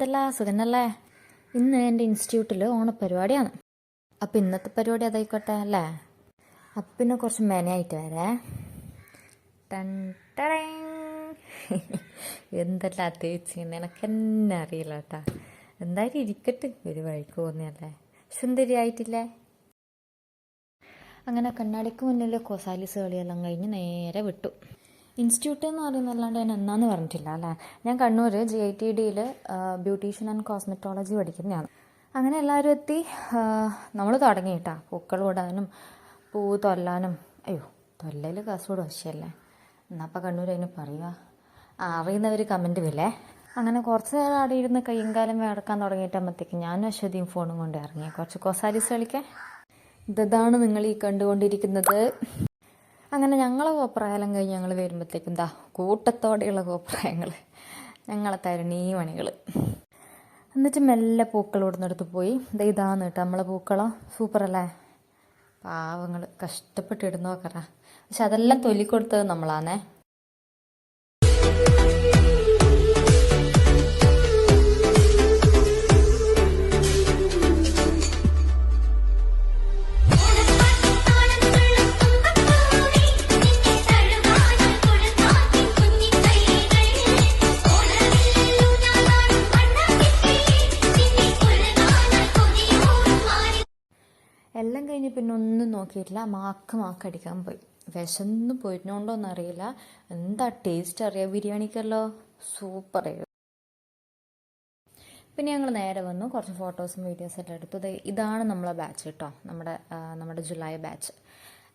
എന്തല്ല സുഖന്നല്ലേ? ഇന്ന് എന്റെ ഇൻസ്റ്റിറ്റ്യൂട്ടിൽ ഓണപ്പരിപാടിയാണ്. അപ്പം ഇന്നത്തെ പരിപാടി അതായിക്കോട്ടെ അല്ലേ? അപ്പം പിന്നെ കുറച്ച് മെനയായിട്ട് വരേ. എന്തല്ല തേച്ച് എന്നെ അറിയില്ല കേട്ടാ. എന്തായാലും ഇരിക്കട്ടെ ഒരു വഴിക്ക് പോകുന്നതല്ലേ. സുന്ദരിയായിട്ടില്ലേ അങ്ങനെ കണ്ണാടിക്ക് മുന്നിൽ കൊസാലിസ് കളിയെല്ലാം കഴിഞ്ഞ് നേരെ വിട്ടു. ഇൻസ്റ്റിറ്റ്യൂട്ട് എന്ന് പറയുന്നതല്ലാണ്ട് ഞാൻ എന്നാന്ന് പറഞ്ഞിട്ടില്ല അല്ലേ? ഞാൻ കണ്ണൂർ ജി ഐ ടി ഡിയിൽ ബ്യൂട്ടീഷ്യൻ ആൻഡ് കോസ്മെറ്റോളജി പഠിക്കുന്നതാണ്. അങ്ങനെ എല്ലാവരും എത്തി നമ്മൾ തുടങ്ങി കേട്ടാ. പൂക്കൾ ഇടാനും പൂ തൊല്ലാനും. അയ്യോ തൊല്ലയിൽ കാസർഗോഡ് വശയല്ലേ എന്നാ അപ്പം കണ്ണൂർ അതിന് പറയുക അറിയുന്നവർ കമന്റ് വില്ലേ അങ്ങനെ കുറച്ച് നേരം അവിടെ ഇരുന്ന് കയ്യും കാലം വേടക്കാൻ തുടങ്ങിയിട്ടാകുമ്പോഴത്തേക്ക് ഞാനും അശ്വതിയും ഫോണും കൊണ്ട് ഇറങ്ങി. കുറച്ച് കൊസാലിസ് കളിക്കാൻ. ഇതാണ് നിങ്ങൾ ഈ കണ്ടുകൊണ്ടിരിക്കുന്നത്. അങ്ങനെ ഞങ്ങളെ കോപ്രായാലും കഴിഞ്ഞ് ഞങ്ങൾ വരുമ്പോഴത്തേക്കും എന്താ കൂട്ടത്തോടെയുള്ള കോപ്രായങ്ങൾ ഞങ്ങളെ തരണീ മണികൾ എന്നിട്ട് മെല്ലെ പൂക്കൾ ഇവിടുന്നെടുത്ത് പോയി. ദേ ഇതാന്ന് കേട്ടോ നമ്മളെ പൂക്കളോ. സൂപ്പറല്ലേ? പാവങ്ങൾ കഷ്ടപ്പെട്ട് ഇടുന്ന നോക്കറ പക്ഷെ അതെല്ലാം തൊല്ലിക്കൊടുത്തത് നമ്മളാണേ കഴിഞ്ഞ് പിന്നെ ഒന്നും നോക്കിയിട്ടില്ല. മാക്ക് മാക്ക് അടിക്കാൻ പോയി. വിശന്ന് പോയിരുന്നോണ്ടോന്നും അറിയില്ല എന്താ ടേസ്റ്റ് അറിയാം? ബിരിയാണിക്കല്ലോ? സൂപ്പർ ആയിരുന്നു. പിന്നെ ഞങ്ങൾ നേരെ വന്നു. കുറച്ച് ഫോട്ടോസും വീഡിയോസും എല്ലാം എടുത്തു. ഇതാണ് നമ്മളെ ബാച്ച് കേട്ടോ നമ്മുടെ നമ്മുടെ ജൂലൈ ബാച്ച്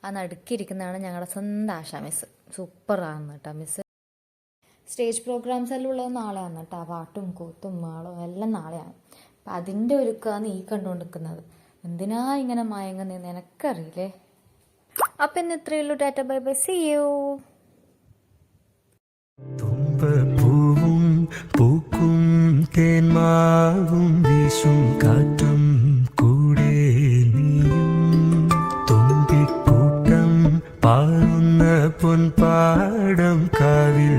ആ നടുക്കിരിക്കുന്നതാണ് ഞങ്ങളുടെ സ്വന്തം ആശ മിസ് സൂപ്പറാണ് കേട്ടോ മിസ് സ്റ്റേജ് പ്രോഗ്രാംസ് എല്ലാം ഉള്ളത് നാളെയാണ് കേട്ടോ. പാട്ടും കൂത്തും മാളും എല്ലാം നാളെയാണ്. അപ്പം അതിന്റെ ഒരുക്കാണ് ഈ കണ്ടുകൊണ്ടിരിക്കുന്നത്. എന്തിനാ ഇങ്ങനെ മയങ്ങുന്നതെന്ന് എനക്കറിയില്ലേ അപ്പം ഇന്ന് ഇത്രയേ ഉള്ളൂ. Tata bye bye. See you പൂക്കും തേന്മാവും വീശും കാറ്റും കൂടെ കാവിൽ